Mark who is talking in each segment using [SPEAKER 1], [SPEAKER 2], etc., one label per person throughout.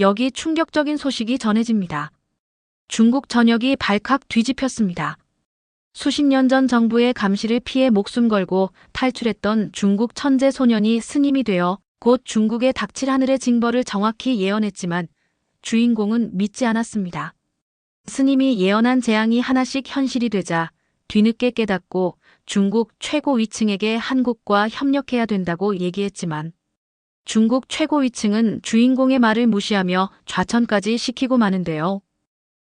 [SPEAKER 1] 여기 충격적인 소식이 전해집니다. 중국 전역이 발칵 뒤집혔습니다. 수십 년 전 정부의 감시를 피해 목숨 걸고 탈출했던 중국 천재 소년이 스님이 되어 곧 중국의 닥칠 하늘의 징벌을 정확히 예언했지만 주인공은 믿지 않았습니다. 스님이 예언한 재앙이 하나씩 현실이 되자 뒤늦게 깨닫고 중국 최고 위층에게 한국과 협력해야 된다고 얘기했지만 중국 최고 위층은 주인공의 말을 무시하며 좌천까지 시키고 마는데요.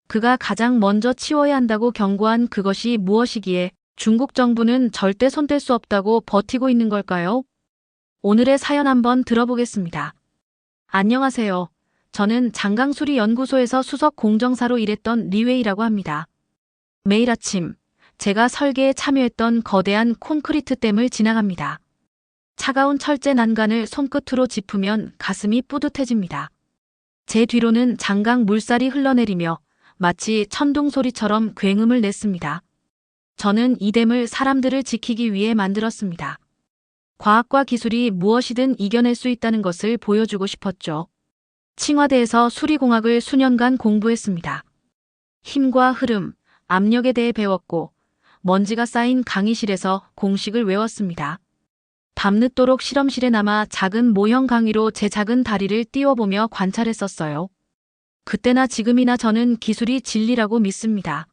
[SPEAKER 1] 그가 가장 먼저 치워야 한다고 경고한 그것이 무엇이기에 중국 정부는 절대 손댈 수 없다고 버티고 있는 걸까요? 오늘의 사연 한번 들어보겠습니다. 안녕하세요. 저는 장강수리 연구소에서 수석 공정사로 일했던 리웨이라고 합니다. 매일 아침 제가 설계에 참여했던 거대한 콘크리트 댐을 지나갑니다. 차가운 철제 난간을 손끝으로 짚으면 가슴이 뿌듯해집니다. 제 뒤로는 장강 물살이 흘러내리며 마치 천둥 소리처럼 굉음을 냈습니다. 저는 이 댐을 사람들을 지키기 위해 만들었습니다. 과학과 기술이 무엇이든 이겨낼 수 있다는 것을 보여주고 싶었죠. 칭화대에서 수리공학을 수년간 공부했습니다. 힘과 흐름, 압력에 대해 배웠고 먼지가 쌓인 강의실에서 공식을 외웠습니다. 밤늦도록 실험실에 남아 작은 모형 강의로 제 작은 다리를 띄워보며 관찰했었어요. 그때나 지금이나 저는 기술이 진리라고 믿습니다.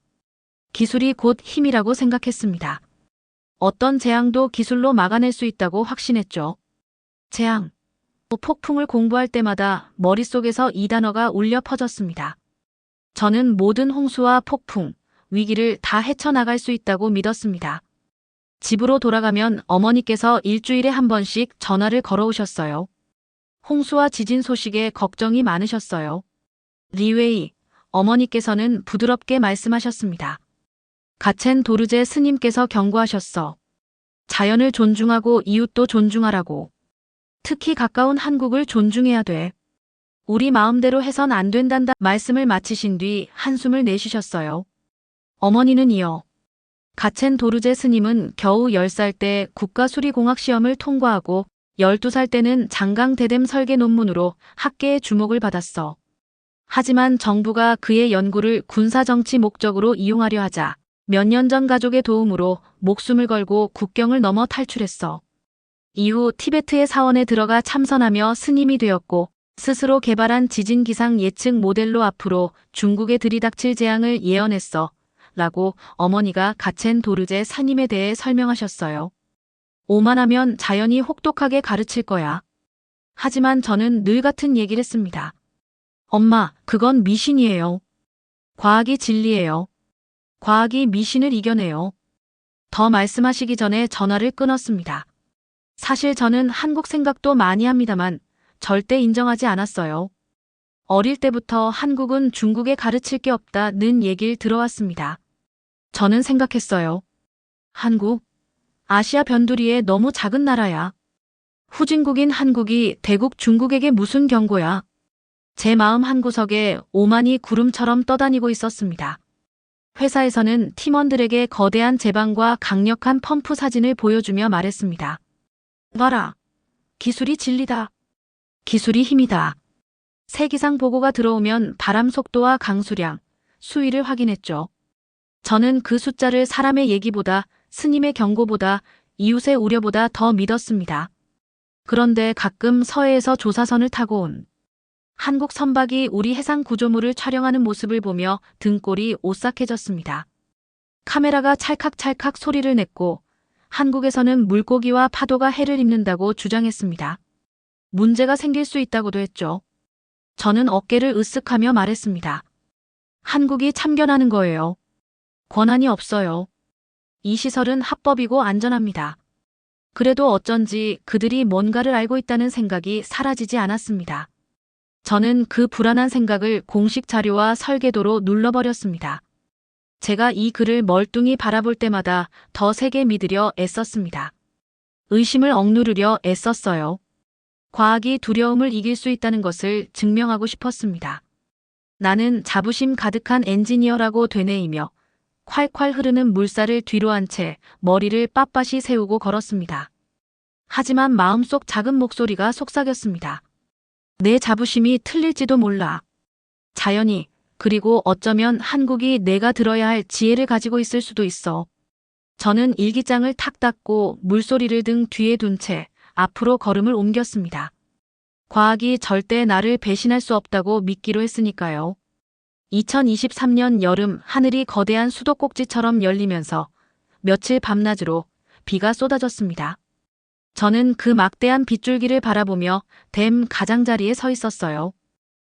[SPEAKER 1] 기술이 곧 힘이라고 생각했습니다. 어떤 재앙도 기술로 막아낼 수 있다고 확신했죠. 재앙. 폭풍을 공부할 때마다 머릿속에서 이 단어가 울려 퍼졌습니다. 저는 모든 홍수와 폭풍, 위기를 다 헤쳐나갈 수 있다고 믿었습니다. 집으로 돌아가면 어머니께서 일주일에 한 번씩 전화를 걸어오셨어요. 홍수와 지진 소식에 걱정이 많으셨어요. 리웨이, 어머니께서는 부드럽게 말씀하셨습니다. 가첸 도르제 스님께서 경고하셨어. 자연을 존중하고 이웃도 존중하라고. 특히 가까운 한국을 존중해야 돼. 우리 마음대로 해선 안 된단다 말씀을 마치신 뒤 한숨을 내쉬셨어요. 어머니는 이어 가첸 도르제 스님은 겨우 10살 때 국가수리공학 시험을 통과하고 12살 때는 장강 대댐 설계 논문으로 학계의 주목을 받았어. 하지만 정부가 그의 연구를 군사정치 목적으로 이용하려 하자 몇 년 전 가족의 도움으로 목숨을 걸고 국경을 넘어 탈출했어. 이후 티베트의 사원에 들어가 참선하며 스님이 되었고 스스로 개발한 지진 기상 예측 모델로 앞으로 중국에 들이닥칠 재앙을 예언했어. 라고 어머니가 가첸 도르제 사님에 대해 설명하셨어요. 오만하면 자연이 혹독하게 가르칠 거야. 하지만 저는 늘 같은 얘기를 했습니다. 엄마, 그건 미신이에요. 과학이 진리예요. 과학이 미신을 이겨내요. 더 말씀하시기 전에 전화를 끊었습니다. 사실 저는 한국 생각도 많이 합니다만 절대 인정하지 않았어요. 어릴 때부터 한국은 중국에 가르칠 게 없다는 얘기를 들어왔습니다. 저는 생각했어요. 한국? 아시아 변두리에 너무 작은 나라야. 후진국인 한국이 대국 중국에게 무슨 경고야. 제 마음 한구석에 오만이 구름처럼 떠다니고 있었습니다. 회사에서는 팀원들에게 거대한 제방과 강력한 펌프 사진을 보여주며 말했습니다. 봐라. 기술이 진리다. 기술이 힘이다. 세기상 보고가 들어오면 바람 속도와 강수량, 수위를 확인했죠. 저는 그 숫자를 사람의 얘기보다 스님의 경고보다 이웃의 우려보다 더 믿었습니다. 그런데 가끔 서해에서 조사선을 타고 온 한국 선박이 우리 해상 구조물을 촬영하는 모습을 보며 등골이 오싹해졌습니다. 카메라가 찰칵찰칵 소리를 냈고 한국에서는 물고기와 파도가 해를 입는다고 주장했습니다. 문제가 생길 수 있다고도 했죠. 저는 어깨를 으쓱하며 말했습니다. 한국이 참견하는 거예요. 권한이 없어요. 이 시설은 합법이고 안전합니다. 그래도 어쩐지 그들이 뭔가를 알고 있다는 생각이 사라지지 않았습니다. 저는 그 불안한 생각을 공식 자료와 설계도로 눌러버렸습니다. 제가 이 글을 멀뚱히 바라볼 때마다 더 세게 믿으려 애썼습니다. 의심을 억누르려 애썼어요. 과학이 두려움을 이길 수 있다는 것을 증명하고 싶었습니다. 나는 자부심 가득한 엔지니어라고 되뇌이며 콸콸 흐르는 물살을 뒤로 한 채 머리를 빳빳이 세우고 걸었습니다. 하지만 마음속 작은 목소리가 속삭였습니다. 내 자부심이 틀릴지도 몰라. 자연히, 그리고 어쩌면 한국이 내가 들어야 할 지혜를 가지고 있을 수도 있어. 저는 일기장을 탁 닫고 물소리를 등 뒤에 둔 채 앞으로 걸음을 옮겼습니다. 과학이 절대 나를 배신할 수 없다고 믿기로 했으니까요. 2023년 여름 하늘이 거대한 수도꼭지처럼 열리면서 며칠 밤낮으로 비가 쏟아졌습니다. 저는 그 막대한 빗줄기를 바라보며 댐 가장자리에 서 있었어요.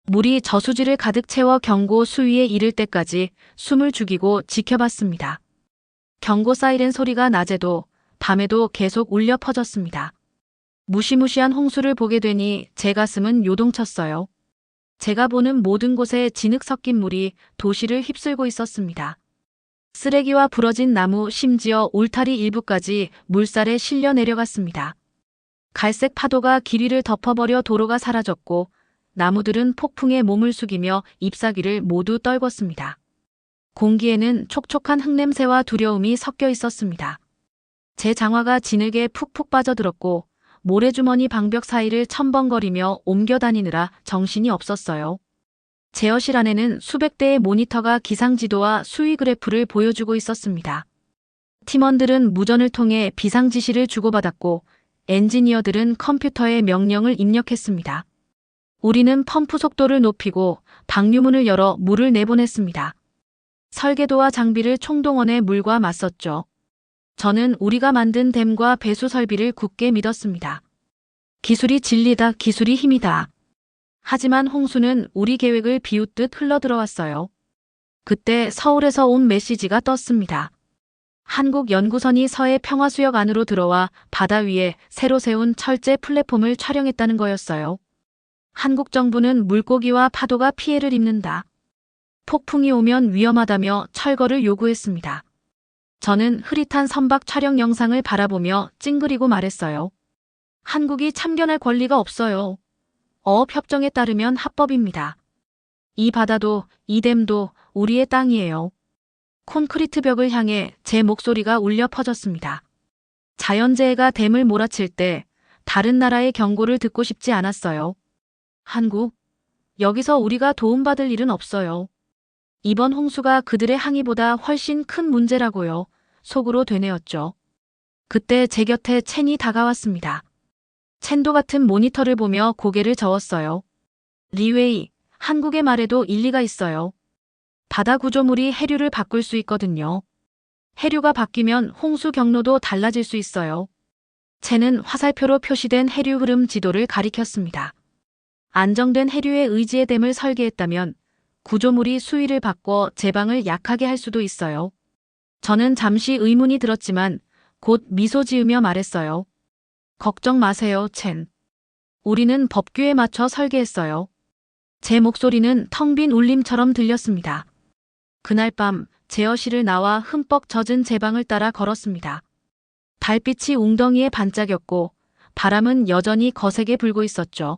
[SPEAKER 1] 물이 저수지를 가득 채워 경고 수위에 이를 때까지 숨을 죽이고 지켜봤습니다. 경고 사이렌 소리가 낮에도 밤에도 계속 울려 퍼졌습니다. 무시무시한 홍수를 보게 되니 제 가슴은 요동쳤어요. 제가 보는 모든 곳에 진흙 섞인 물이 도시를 휩쓸고 있었습니다. 쓰레기와 부러진 나무, 심지어 울타리 일부까지 물살에 실려 내려갔습니다. 갈색 파도가 길 위를 덮어버려 도로가 사라졌고 나무들은 폭풍에 몸을 숙이며 잎사귀를 모두 떨궜습니다. 공기에는 촉촉한 흙냄새와 두려움이 섞여 있었습니다. 제 장화가 진흙에 푹푹 빠져들었고 모래주머니 방벽 사이를 첨벙거리며 옮겨다니느라 정신이 없었어요. 제어실 안에는 수백 대의 모니터가 기상지도와 수위 그래프를 보여주고 있었습니다. 팀원들은 무전을 통해 비상 지시를 주고받았고 엔지니어들은 컴퓨터에 명령을 입력했습니다. 우리는 펌프 속도를 높이고 방류문을 열어 물을 내보냈습니다. 설계도와 장비를 총동원해 물과 맞섰죠. 저는 우리가 만든 댐과 배수 설비를 굳게 믿었습니다. 기술이 진리다, 기술이 힘이다. 하지만 홍수는 우리 계획을 비웃듯 흘러들어왔어요. 그때 서울에서 온 메시지가 떴습니다. 한국 연구선이 서해 평화수역 안으로 들어와 바다 위에 새로 세운 철제 플랫폼을 촬영했다는 거였어요. 한국 정부는 물고기와 파도가 피해를 입는다. 폭풍이 오면 위험하다며 철거를 요구했습니다. 저는 흐릿한 선박 촬영 영상을 바라보며 찡그리고 말했어요. 한국이 참견할 권리가 없어요. 어업협정에 따르면 합법입니다. 이 바다도 이 댐도 우리의 땅이에요. 콘크리트 벽을 향해 제 목소리가 울려 퍼졌습니다. 자연재해가 댐을 몰아칠 때 다른 나라의 경고를 듣고 싶지 않았어요. 한국, 여기서 우리가 도움받을 일은 없어요. 이번 홍수가 그들의 항의보다 훨씬 큰 문제라고요. 속으로 되뇌었죠. 그때 제 곁에 첸이 다가왔습니다. 첸도 같은 모니터를 보며 고개를 저었어요. 리웨이, 한국의 말에도 일리가 있어요. 바다 구조물이 해류를 바꿀 수 있거든요. 해류가 바뀌면 홍수 경로도 달라질 수 있어요. 첸은 화살표로 표시된 해류 흐름 지도를 가리켰습니다. 안정된 해류의 의지의 댐을 설계했다면 구조물이 수위를 바꿔 제방을 약하게 할 수도 있어요. 저는 잠시 의문이 들었지만 곧 미소 지으며 말했어요. 걱정 마세요, 첸. 우리는 법규에 맞춰 설계했어요. 제 목소리는 텅 빈 울림처럼 들렸습니다. 그날 밤 제어실을 나와 흠뻑 젖은 제 방을 따라 걸었습니다. 달빛이 웅덩이에 반짝였고 바람은 여전히 거세게 불고 있었죠.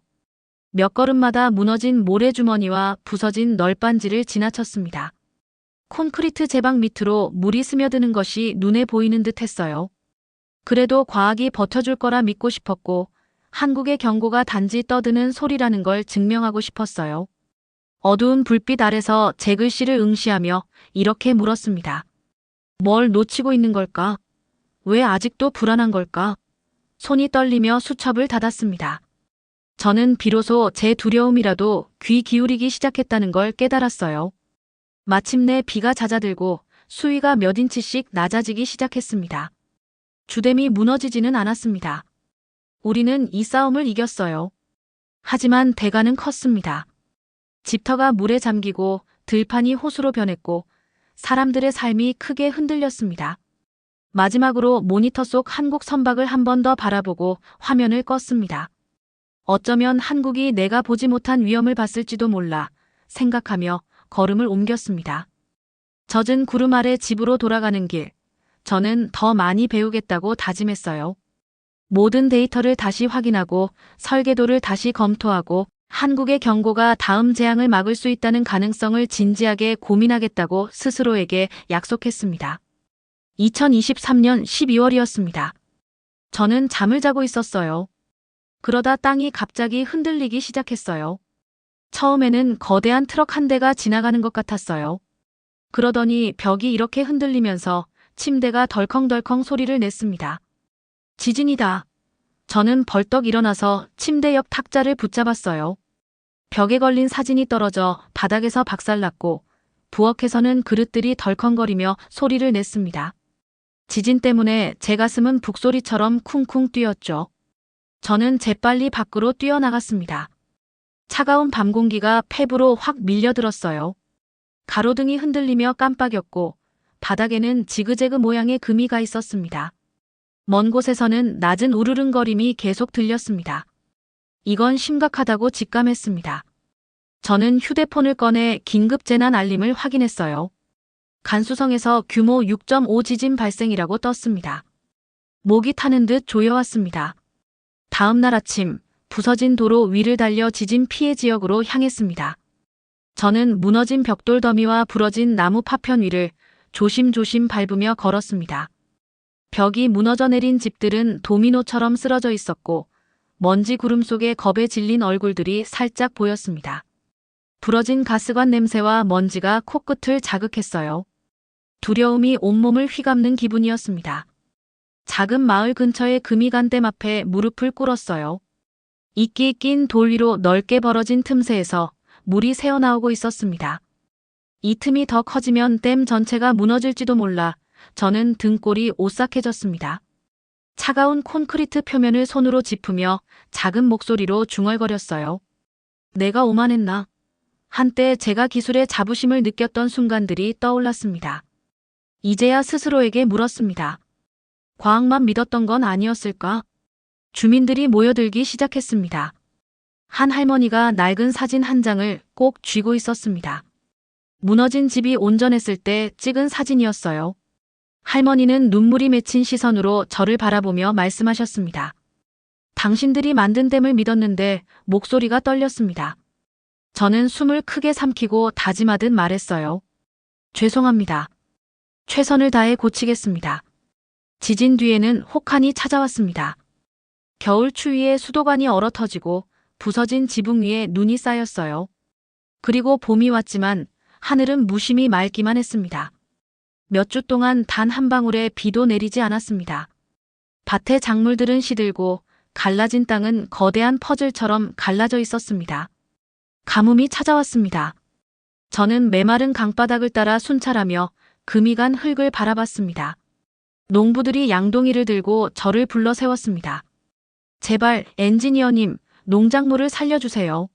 [SPEAKER 1] 몇 걸음마다 무너진 모래주머니와 부서진 널빤지를 지나쳤습니다. 콘크리트 제방 밑으로 물이 스며드는 것이 눈에 보이는 듯 했어요. 그래도 과학이 버텨줄 거라 믿고 싶었고 한국의 경고가 단지 떠드는 소리라는 걸 증명하고 싶었어요. 어두운 불빛 아래서 제 글씨를 응시하며 이렇게 물었습니다. 뭘 놓치고 있는 걸까? 왜 아직도 불안한 걸까? 손이 떨리며 수첩을 닫았습니다. 저는 비로소 제 두려움이라도 귀 기울이기 시작했다는 걸 깨달았어요. 마침내 비가 잦아들고 수위가 몇 인치씩 낮아지기 시작했습니다. 주댐이 무너지지는 않았습니다. 우리는 이 싸움을 이겼어요. 하지만 대가는 컸습니다. 집터가 물에 잠기고 들판이 호수로 변했고 사람들의 삶이 크게 흔들렸습니다. 마지막으로 모니터 속 한국 선박을 한 번 더 바라보고 화면을 껐습니다. 어쩌면 한국이 내가 보지 못한 위험을 봤을지도 몰라 생각하며 걸음을 옮겼습니다. 젖은 구름 아래 집으로 돌아가는 길, 저는 더 많이 배우겠다고 다짐했어요. 모든 데이터를 다시 확인하고 설계도를 다시 검토하고 한국의 경고가 다음 재앙을 막을 수 있다는 가능성을 진지하게 고민하겠다고 스스로에게 약속했습니다. 2023년 12월이었습니다. 저는 잠을 자고 있었어요. 그러다 땅이 갑자기 흔들리기 시작했어요. 처음에는 거대한 트럭 한 대가 지나가는 것 같았어요. 그러더니 벽이 이렇게 흔들리면서 침대가 덜컹덜컹 소리를 냈습니다. 지진이다. 저는 벌떡 일어나서 침대 옆 탁자를 붙잡았어요. 벽에 걸린 사진이 떨어져 바닥에서 박살났고 부엌에서는 그릇들이 덜컹거리며 소리를 냈습니다. 지진 때문에 제 가슴은 북소리처럼 쿵쿵 뛰었죠. 저는 재빨리 밖으로 뛰어나갔습니다. 차가운 밤 공기가 폐부로 확 밀려들었어요. 가로등이 흔들리며 깜빡였고 바닥에는 지그재그 모양의 금이 가 있었습니다. 먼 곳에서는 낮은 우르릉거림이 계속 들렸습니다. 이건 심각하다고 직감했습니다. 저는 휴대폰을 꺼내 긴급 재난 알림을 확인했어요. 간수성에서 규모 6.5 지진 발생이라고 떴습니다. 목이 타는 듯 조여왔습니다. 다음 날 아침 부서진 도로 위를 달려 지진 피해 지역으로 향했습니다. 저는 무너진 벽돌 더미와 부러진 나무 파편 위를 조심조심 밟으며 걸었습니다. 벽이 무너져 내린 집들은 도미노처럼 쓰러져 있었고 먼지 구름 속에 겁에 질린 얼굴들이 살짝 보였습니다. 부러진 가스관 냄새와 먼지가 코끝을 자극했어요. 두려움이 온몸을 휘감는 기분이었습니다. 작은 마을 근처의 금이간댐 앞에 무릎을 꿇었어요. 이끼 낀 돌 위로 넓게 벌어진 틈새에서 물이 새어나오고 있었습니다. 이 틈이 더 커지면 댐 전체가 무너질지도 몰라 저는 등골이 오싹해졌습니다. 차가운 콘크리트 표면을 손으로 짚으며 작은 목소리로 중얼거렸어요. 내가 오만했나? 한때 제가 기술의 자부심을 느꼈던 순간들이 떠올랐습니다. 이제야 스스로에게 물었습니다. 과학만 믿었던 건 아니었을까? 주민들이 모여들기 시작했습니다. 한 할머니가 낡은 사진 한 장을 꼭 쥐고 있었습니다. 무너진 집이 온전했을 때 찍은 사진이었어요. 할머니는 눈물이 맺힌 시선으로 저를 바라보며 말씀하셨습니다. 당신들이 만든 댐을 믿었는데 목소리가 떨렸습니다. 저는 숨을 크게 삼키고 다짐하듯 말했어요. 죄송합니다. 최선을 다해 고치겠습니다. 지진 뒤에는 혹한이 찾아왔습니다. 겨울 추위에 수도관이 얼어 터지고 부서진 지붕 위에 눈이 쌓였어요. 그리고 봄이 왔지만 하늘은 무심히 맑기만 했습니다. 몇 주 동안 단 한 방울의 비도 내리지 않았습니다. 밭의 작물들은 시들고 갈라진 땅은 거대한 퍼즐처럼 갈라져 있었습니다. 가뭄이 찾아왔습니다. 저는 메마른 강바닥을 따라 순찰하며 금이 간 흙을 바라봤습니다. 농부들이 양동이를 들고 저를 불러 세웠습니다. 제발 엔지니어님, 농작물을 살려주세요.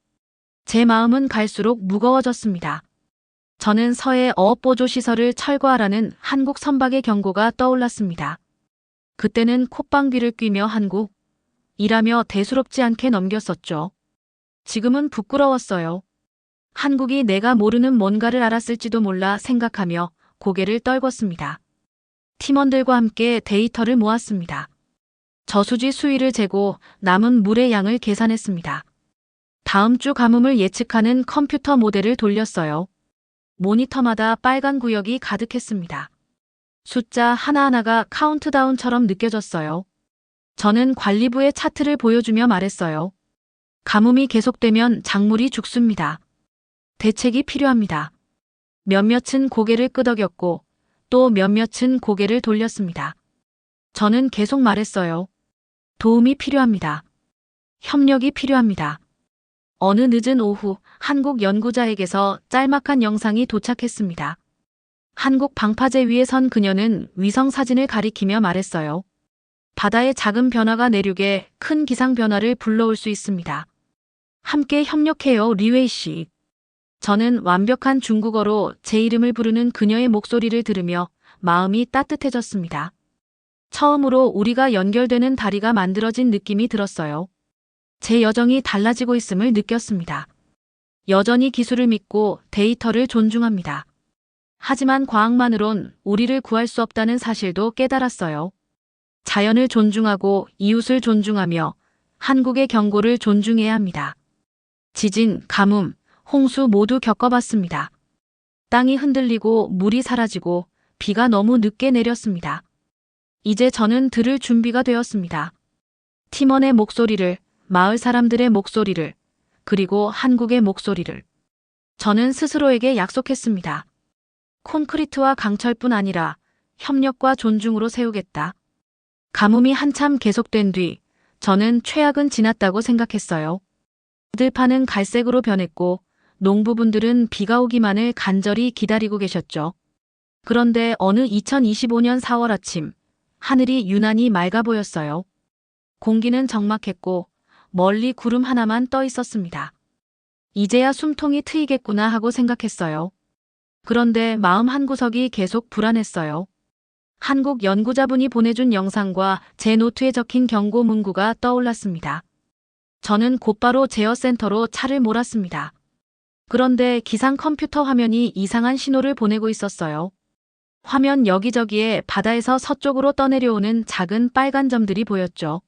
[SPEAKER 1] 제 마음은 갈수록 무거워졌습니다. 저는 서해 어업보조 시설을 철거하라는 한국 선박의 경고가 떠올랐습니다. 그때는 콧방귀를 뀌며 한국, 일하며 대수롭지 않게 넘겼었죠. 지금은 부끄러웠어요. 한국이 내가 모르는 뭔가를 알았을지도 몰라 생각하며 고개를 떨궜습니다. 팀원들과 함께 데이터를 모았습니다. 저수지 수위를 재고 남은 물의 양을 계산했습니다. 다음 주 가뭄을 예측하는 컴퓨터 모델을 돌렸어요. 모니터마다 빨간 구역이 가득했습니다. 숫자 하나하나가 카운트다운처럼 느껴졌어요. 저는 관리부의 차트를 보여주며 말했어요. 가뭄이 계속되면 작물이 죽습니다. 대책이 필요합니다. 몇몇은 고개를 끄덕였고 또 몇몇은 고개를 돌렸습니다. 저는 계속 말했어요. 도움이 필요합니다. 협력이 필요합니다. 어느 늦은 오후 한국 연구자에게서 짤막한 영상이 도착했습니다. 한국 방파제 위에 선 그녀는 위성 사진을 가리키며 말했어요. 바다의 작은 변화가 내륙에 큰 기상 변화를 불러올 수 있습니다. 함께 협력해요, 리웨이 씨. 저는 완벽한 중국어로 제 이름을 부르는 그녀의 목소리를 들으며 마음이 따뜻해졌습니다. 처음으로 우리가 연결되는 다리가 만들어진 느낌이 들었어요. 제 여정이 달라지고 있음을 느꼈습니다. 여전히 기술을 믿고 데이터를 존중합니다. 하지만 과학만으론 우리를 구할 수 없다는 사실도 깨달았어요. 자연을 존중하고 이웃을 존중하며 한국의 경고를 존중해야 합니다. 지진, 가뭄, 홍수 모두 겪어봤습니다. 땅이 흔들리고 물이 사라지고 비가 너무 늦게 내렸습니다. 이제 저는 들을 준비가 되었습니다. 팀원의 목소리를, 마을 사람들의 목소리를, 그리고 한국의 목소리를. 저는 스스로에게 약속했습니다. 콘크리트와 강철뿐 아니라 협력과 존중으로 세우겠다. 가뭄이 한참 계속된 뒤 저는 최악은 지났다고 생각했어요. 들판은 갈색으로 변했고 농부분들은 비가 오기만을 간절히 기다리고 계셨죠. 그런데 어느 2025년 4월 아침 하늘이 유난히 맑아 보였어요. 공기는 적막했고 멀리 구름 하나만 떠 있었습니다. 이제야 숨통이 트이겠구나 하고 생각했어요. 그런데 마음 한구석이 계속 불안했어요. 한국 연구자분이 보내준 영상과 제 노트에 적힌 경고 문구가 떠올랐습니다. 저는 곧바로 제어센터로 차를 몰았습니다. 그런데 기상 컴퓨터 화면이 이상한 신호를 보내고 있었어요. 화면 여기저기에 바다에서 서쪽으로 떠내려오는 작은 빨간 점들이 보였죠.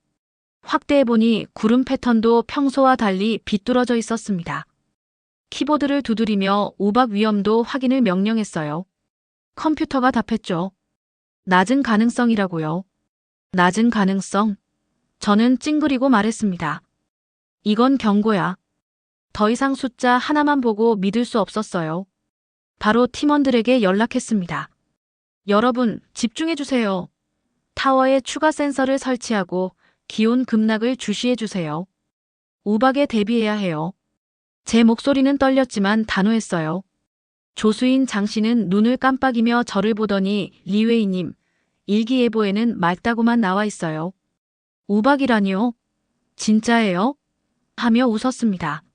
[SPEAKER 1] 확대해보니 구름 패턴도 평소와 달리 비뚤어져 있었습니다. 키보드를 두드리며 우박 위험도 확인을 명령했어요. 컴퓨터가 답했죠. 낮은 가능성이라고요. 낮은 가능성? 저는 찡그리고 말했습니다. 이건 경고야. 더 이상 숫자 하나만 보고 믿을 수 없었어요. 바로 팀원들에게 연락했습니다. 여러분, 집중해주세요. 타워에 추가 센서를 설치하고 기온 급락을 주시해주세요. 우박에 대비해야 해요. 제 목소리는 떨렸지만 단호했어요. 조수인 장 씨는 눈을 깜빡이며 저를 보더니 리웨이님, 일기예보에는 맑다고만 나와 있어요. 우박이라니요? 진짜예요? 하며 웃었습니다.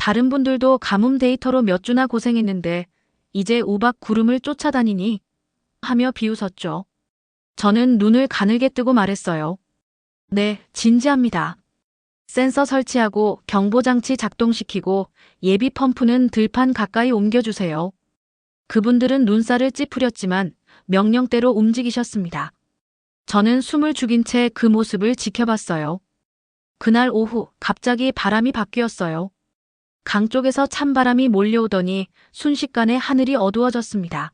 [SPEAKER 1] 다른 분들도 가뭄 데이터로 몇 주나 고생했는데 이제 우박 구름을 쫓아다니니 하며 비웃었죠. 저는 눈을 가늘게 뜨고 말했어요. 네, 진지합니다. 센서 설치하고 경보장치 작동시키고 예비 펌프는 들판 가까이 옮겨주세요. 그분들은 눈살을 찌푸렸지만 명령대로 움직이셨습니다. 저는 숨을 죽인 채 그 모습을 지켜봤어요. 그날 오후 갑자기 바람이 바뀌었어요. 강 쪽에서 찬바람이 몰려오더니 순식간에 하늘이 어두워졌습니다.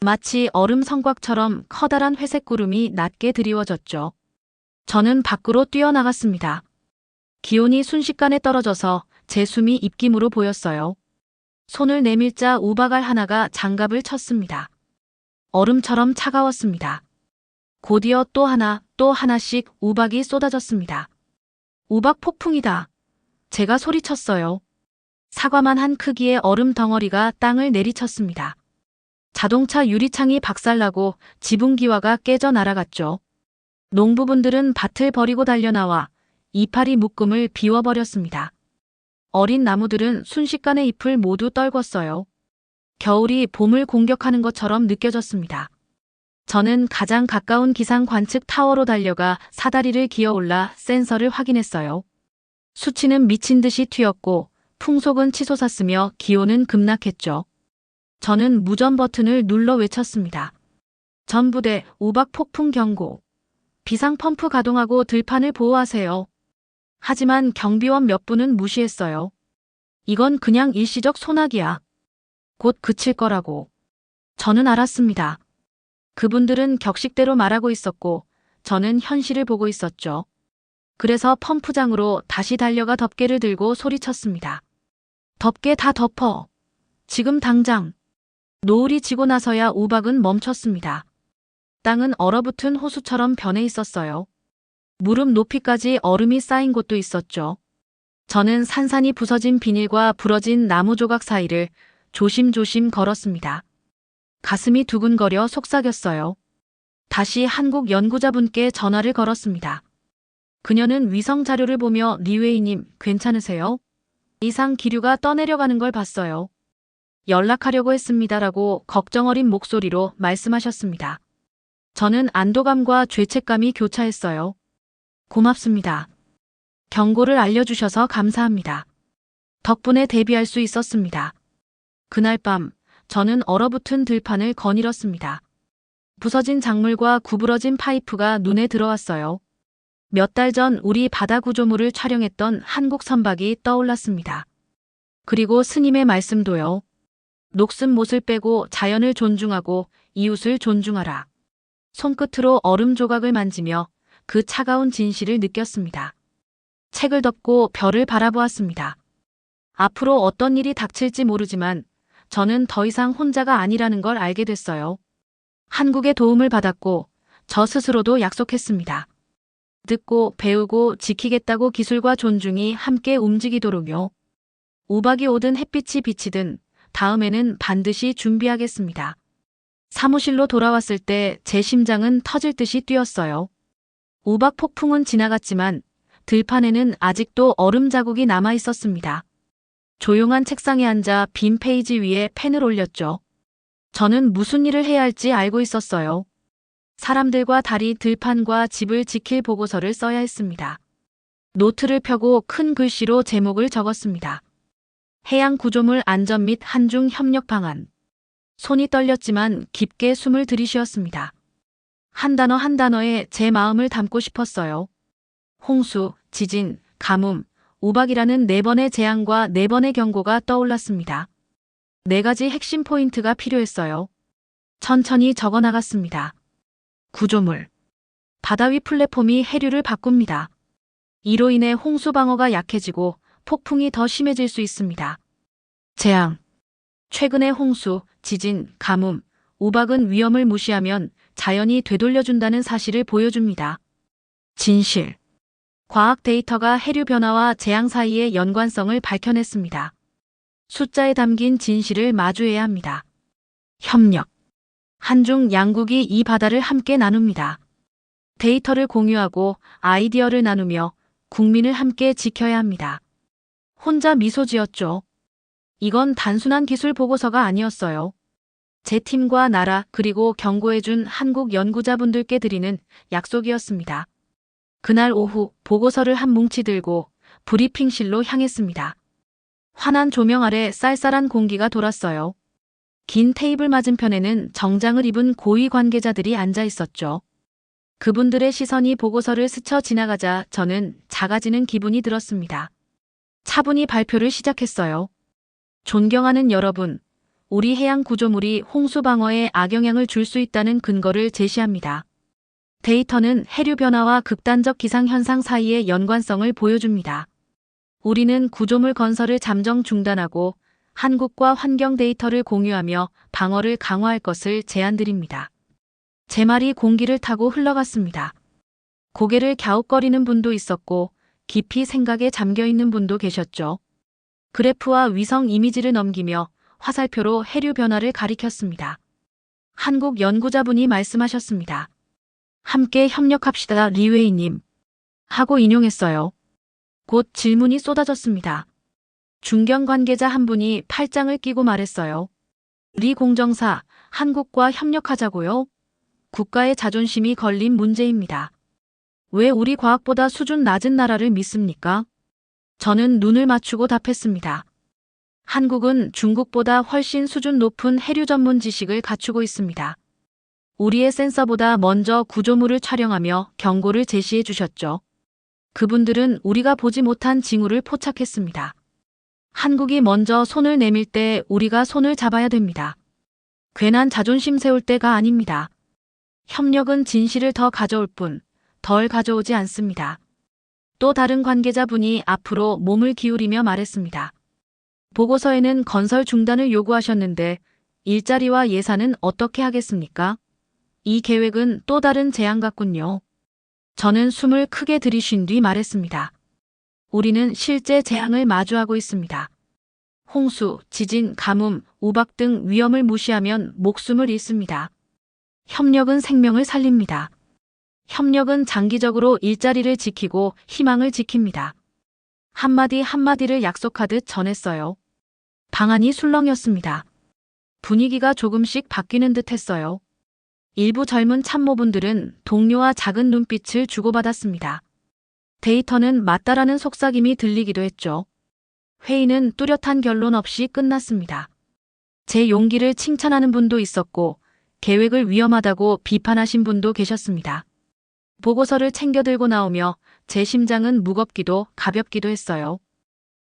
[SPEAKER 1] 마치 얼음 성곽처럼 커다란 회색 구름이 낮게 드리워졌죠. 저는 밖으로 뛰어나갔습니다. 기온이 순식간에 떨어져서 제 숨이 입김으로 보였어요. 손을 내밀자 우박알 하나가 장갑을 쳤습니다. 얼음처럼 차가웠습니다. 곧이어 또 하나, 또 하나씩 우박이 쏟아졌습니다. 우박 폭풍이다. 제가 소리쳤어요. 사과만 한 크기의 얼음 덩어리가 땅을 내리쳤습니다. 자동차 유리창이 박살나고 지붕기와가 깨져 날아갔죠. 농부분들은 밭을 버리고 달려나와 이파리 묶음을 비워버렸습니다. 어린 나무들은 순식간에 잎을 모두 떨궜어요. 겨울이 봄을 공격하는 것처럼 느껴졌습니다. 저는 가장 가까운 기상 관측 타워로 달려가 사다리를 기어 올라 센서를 확인했어요. 수치는 미친 듯이 튀었고 풍속은 치솟았으며 기온은 급락했죠. 저는 무전 버튼을 눌러 외쳤습니다. 전부대 우박 폭풍 경고. 비상 펌프 가동하고 들판을 보호하세요. 하지만 경비원 몇 분은 무시했어요. 이건 그냥 일시적 소나기야. 곧 그칠 거라고. 저는 알았습니다. 그분들은 격식대로 말하고 있었고 저는 현실을 보고 있었죠. 그래서 펌프장으로 다시 달려가 덮개를 들고 소리쳤습니다. 덮개 다 덮어. 지금 당장. 노을이 지고 나서야 우박은 멈췄습니다. 땅은 얼어붙은 호수처럼 변해 있었어요. 무릎 높이까지 얼음이 쌓인 곳도 있었죠. 저는 산산이 부서진 비닐과 부러진 나무 조각 사이를 조심조심 걸었습니다. 가슴이 두근거려 속삭였어요. 다시 한국 연구자분께 전화를 걸었습니다. 그녀는 위성 자료를 보며 리웨이님 괜찮으세요? 이상 기류가 떠내려가는 걸 봤어요. 연락하려고 했습니다라고 걱정 어린 목소리로 말씀하셨습니다. 저는 안도감과 죄책감이 교차했어요. 고맙습니다. 경고를 알려주셔서 감사합니다. 덕분에 대비할 수 있었습니다. 그날 밤 저는 얼어붙은 들판을 거닐었습니다. 부서진 작물과 구부러진 파이프가 눈에 들어왔어요. 몇 달 전 우리 바다 구조물을 촬영했던 한국 선박이 떠올랐습니다. 그리고 스님의 말씀도요. 녹슨 못을 빼고 자연을 존중하고 이웃을 존중하라. 손끝으로 얼음 조각을 만지며 그 차가운 진실을 느꼈습니다. 책을 덮고 별을 바라보았습니다. 앞으로 어떤 일이 닥칠지 모르지만 저는 더 이상 혼자가 아니라는 걸 알게 됐어요. 한국의 도움을 받았고 저 스스로도 약속했습니다. 듣고 배우고 지키겠다고 기술과 존중이 함께 움직이도록요. 우박이 오든 햇빛이 비치든 다음에는 반드시 준비하겠습니다. 사무실로 돌아왔을 때 제 심장은 터질 듯이 뛰었어요. 우박 폭풍은 지나갔지만 들판에는 아직도 얼음 자국이 남아 있었습니다. 조용한 책상에 앉아 빈 페이지 위에 펜을 올렸죠. 저는 무슨 일을 해야 할지 알고 있었어요. 사람들과 다리 들판과 집을 지킬 보고서를 써야 했습니다. 노트를 펴고 큰 글씨로 제목을 적었습니다. 해양 구조물 안전 및 한중 협력 방안. 손이 떨렸지만 깊게 숨을 들이쉬었습니다. 한 단어 한 단어에 제 마음을 담고 싶었어요. 홍수, 지진, 가뭄, 우박이라는 네 번의 재앙과 네 번의 경고가 떠올랐습니다. 네 가지 핵심 포인트가 필요했어요. 천천히 적어 나갔습니다. 구조물. 바다 위 플랫폼이 해류를 바꿉니다. 이로 인해 홍수 방어가 약해지고 폭풍이 더 심해질 수 있습니다. 재앙. 최근의 홍수, 지진, 가뭄, 우박은 위험을 무시하면 자연이 되돌려준다는 사실을 보여줍니다. 진실. 과학 데이터가 해류 변화와 재앙 사이의 연관성을 밝혀냈습니다. 숫자에 담긴 진실을 마주해야 합니다. 협력. 한중 양국이 이 바다를 함께 나눕니다. 데이터를 공유하고 아이디어를 나누며 국민을 함께 지켜야 합니다. 혼자 미소 지었죠. 이건 단순한 기술 보고서가 아니었어요. 제 팀과 나라 그리고 경고해준 한국 연구자분들께 드리는 약속이었습니다. 그날 오후 보고서를 한 뭉치 들고 브리핑실로 향했습니다. 환한 조명 아래 쌀쌀한 공기가 돌았어요. 긴 테이블 맞은편에는 정장을 입은 고위 관계자들이 앉아 있었죠. 그분들의 시선이 보고서를 스쳐 지나가자 저는 작아지는 기분이 들었습니다. 차분히 발표를 시작했어요. 존경하는 여러분, 우리 해양 구조물이 홍수 방어에 악영향을 줄 수 있다는 근거를 제시합니다. 데이터는 해류 변화와 극단적 기상 현상 사이의 연관성을 보여줍니다. 우리는 구조물 건설을 잠정 중단하고 한국과 환경 데이터를 공유하며 방어를 강화할 것을 제안드립니다. 제 말이 공기를 타고 흘러갔습니다. 고개를 갸웃거리는 분도 있었고 깊이 생각에 잠겨 있는 분도 계셨죠. 그래프와 위성 이미지를 넘기며 화살표로 해류 변화를 가리켰습니다. 한국 연구자분이 말씀하셨습니다. 함께 협력합시다, 리웨이님. 하고 인용했어요. 곧 질문이 쏟아졌습니다. 중견 관계자 한 분이 팔짱을 끼고 말했어요. 리 공정사, 한국과 협력하자고요? 국가의 자존심이 걸린 문제입니다. 왜 우리 과학보다 수준 낮은 나라를 믿습니까? 저는 눈을 맞추고 답했습니다. 한국은 중국보다 훨씬 수준 높은 해류 전문 지식을 갖추고 있습니다. 우리의 센서보다 먼저 구조물을 촬영하며 경고를 제시해 주셨죠. 그분들은 우리가 보지 못한 징후를 포착했습니다. 한국이 먼저 손을 내밀 때 우리가 손을 잡아야 됩니다. 괜한 자존심 세울 때가 아닙니다. 협력은 진실을 더 가져올 뿐, 덜 가져오지 않습니다. 또 다른 관계자분이 앞으로 몸을 기울이며 말했습니다. 보고서에는 건설 중단을 요구하셨는데 일자리와 예산은 어떻게 하겠습니까? 이 계획은 또 다른 재앙 같군요. 저는 숨을 크게 들이쉰 뒤 말했습니다. 우리는 실제 재앙을 마주하고 있습니다. 홍수, 지진, 가뭄, 우박 등 위험을 무시하면 목숨을 잃습니다. 협력은 생명을 살립니다. 협력은 장기적으로 일자리를 지키고 희망을 지킵니다. 한마디 한마디를 약속하듯 전했어요. 방안이 술렁이었습니다. 분위기가 조금씩 바뀌는 듯 했어요. 일부 젊은 참모분들은 동료와 작은 눈빛을 주고받았습니다. 데이터는 맞다라는 속삭임이 들리기도 했죠. 회의는 뚜렷한 결론 없이 끝났습니다. 제 용기를 칭찬하는 분도 있었고, 계획을 위험하다고 비판하신 분도 계셨습니다. 보고서를 챙겨 들고 나오며 제 심장은 무겁기도 가볍기도 했어요.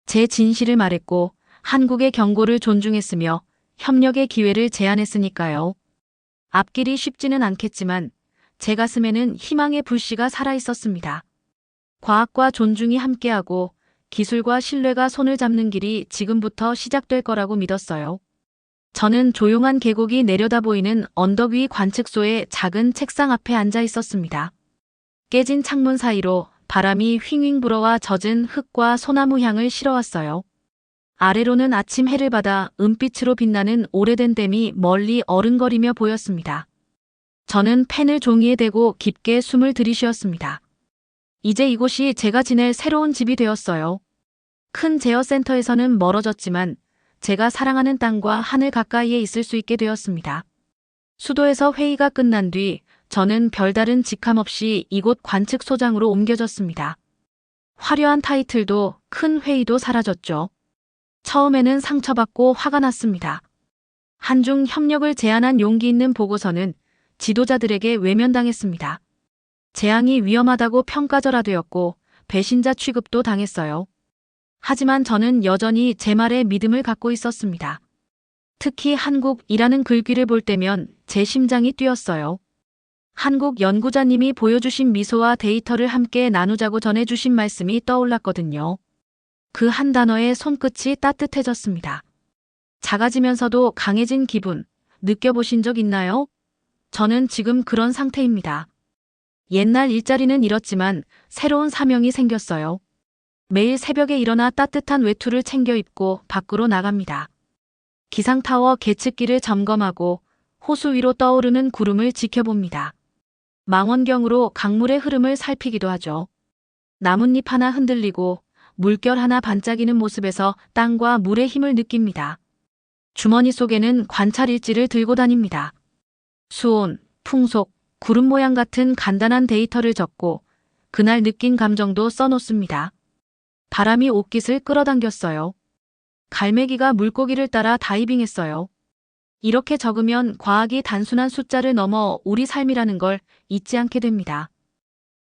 [SPEAKER 1] 제 진실을 말했고, 한국의 경고를 존중했으며 협력의 기회를 제안했으니까요. 앞길이 쉽지는 않겠지만 제 가슴에는 희망의 불씨가 살아 있었습니다. 과학과 존중이 함께하고 기술과 신뢰가 손을 잡는 길이 지금부터 시작될 거라고 믿었어요. 저는 조용한 계곡이 내려다 보이는 언덕 위 관측소의 작은 책상 앞에 앉아 있었습니다. 깨진 창문 사이로 바람이 휘윙 불어와 젖은 흙과 소나무 향을 실어왔어요. 아래로는 아침 해를 받아 은빛으로 빛나는 오래된 댐이 멀리 어른거리며 보였습니다. 저는 펜을 종이에 대고 깊게 숨을 들이쉬었습니다. 이제 이곳이 제가 지낼 새로운 집이 되었어요. 큰 제어센터에서는 멀어졌지만 제가 사랑하는 땅과 하늘 가까이에 있을 수 있게 되었습니다. 수도에서 회의가 끝난 뒤 저는 별다른 직함 없이 이곳 관측소장으로 옮겨졌습니다. 화려한 타이틀도 큰 회의도 사라졌죠. 처음에는 상처받고 화가 났습니다. 한중 협력을 제안한 용기 있는 보고서는 지도자들에게 외면당했습니다. 재앙이 위험하다고 평가절하되었고 배신자 취급도 당했어요. 하지만 저는 여전히 제 말에 믿음을 갖고 있었습니다. 특히 한국이라는 글귀를 볼 때면 제 심장이 뛰었어요. 한국 연구자님이 보여주신 미소와 데이터를 함께 나누자고 전해주신 말씀이 떠올랐거든요. 그 한 단어에 손끝이 따뜻해졌습니다. 작아지면서도 강해진 기분, 느껴보신 적 있나요? 저는 지금 그런 상태입니다. 옛날 일자리는 잃었지만 새로운 사명이 생겼어요. 매일 새벽에 일어나 따뜻한 외투를 챙겨 입고 밖으로 나갑니다. 기상타워 계측기를 점검하고 호수 위로 떠오르는 구름을 지켜봅니다. 망원경으로 강물의 흐름을 살피기도 하죠. 나뭇잎 하나 흔들리고 물결 하나 반짝이는 모습에서 땅과 물의 힘을 느낍니다. 주머니 속에는 관찰 일지를 들고 다닙니다. 수온, 풍속, 구름 모양 같은 간단한 데이터를 적고 그날 느낀 감정도 써놓습니다. 바람이 옷깃을 끌어당겼어요. 갈매기가 물고기를 따라 다이빙했어요. 이렇게 적으면 과학이 단순한 숫자를 넘어 우리 삶이라는 걸 잊지 않게 됩니다.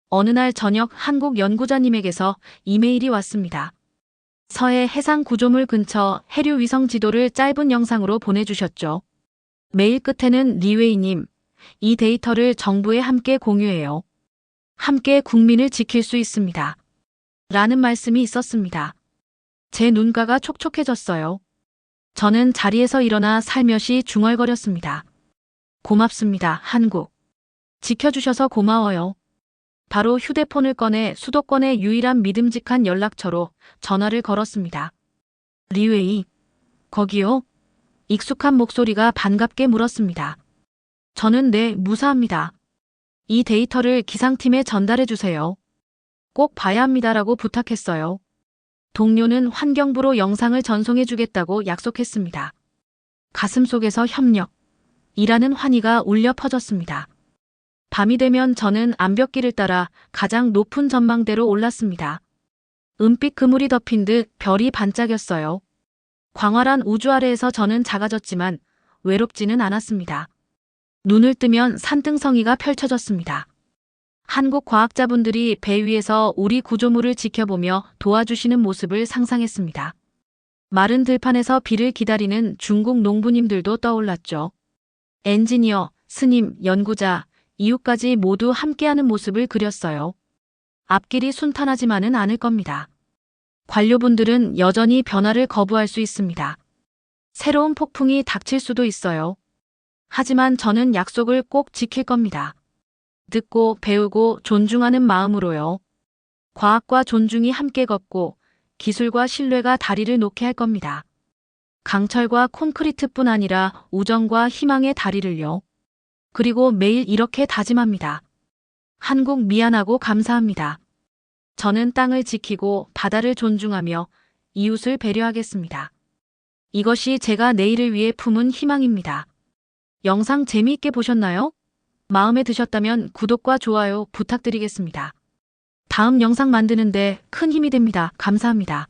[SPEAKER 1] 어느 날 저녁 한국 연구자님에게서 이메일이 왔습니다. 서해 해상 구조물 근처 해류 위성 지도를 짧은 영상으로 보내주셨죠. 메일 끝에는 리웨이님, 이 데이터를 정부에 함께 공유해요. 함께 국민을 지킬 수 있습니다. 라는 말씀이 있었습니다. 제 눈가가 촉촉해졌어요. 저는 자리에서 일어나 살며시 중얼거렸습니다. 고맙습니다, 한국. 지켜주셔서 고마워요. 바로 휴대폰을 꺼내 수도권의 유일한 믿음직한 연락처로 전화를 걸었습니다. 리웨이, 거기요? 익숙한 목소리가 반갑게 물었습니다. 저는 네, 무사합니다. 이 데이터를 기상팀에 전달해 주세요. 꼭 봐야 합니다라고 부탁했어요. 동료는 환경부로 영상을 전송해 주겠다고 약속했습니다. 가슴 속에서 협력, 이라는 환희가 울려 퍼졌습니다. 밤이 되면 저는 암벽길을 따라 가장 높은 전망대로 올랐습니다. 은빛 그물이 덮인 듯 별이 반짝였어요. 광활한 우주 아래에서 저는 작아졌지만 외롭지는 않았습니다. 눈을 뜨면 산등성이가 펼쳐졌습니다. 한국 과학자분들이 배 위에서 우리 구조물을 지켜보며 도와주시는 모습을 상상했습니다. 마른 들판에서 비를 기다리는 중국 농부님들도 떠올랐죠. 엔지니어, 스님, 연구자, 이웃까지 모두 함께하는 모습을 그렸어요. 앞길이 순탄하지만은 않을 겁니다. 관료분들은 여전히 변화를 거부할 수 있습니다. 새로운 폭풍이 닥칠 수도 있어요. 하지만 저는 약속을 꼭 지킬 겁니다. 듣고 배우고 존중하는 마음으로요. 과학과 존중이 함께 걷고 기술과 신뢰가 다리를 놓게 할 겁니다. 강철과 콘크리트뿐 아니라 우정과 희망의 다리를요. 그리고 매일 이렇게 다짐합니다. 한국 미안하고 감사합니다. 저는 땅을 지키고 바다를 존중하며 이웃을 배려하겠습니다. 이것이 제가 내일을 위해 품은 희망입니다. 영상 재미있게 보셨나요? 마음에 드셨다면 구독과 좋아요 부탁드리겠습니다. 다음 영상 만드는데 큰 힘이 됩니다. 감사합니다.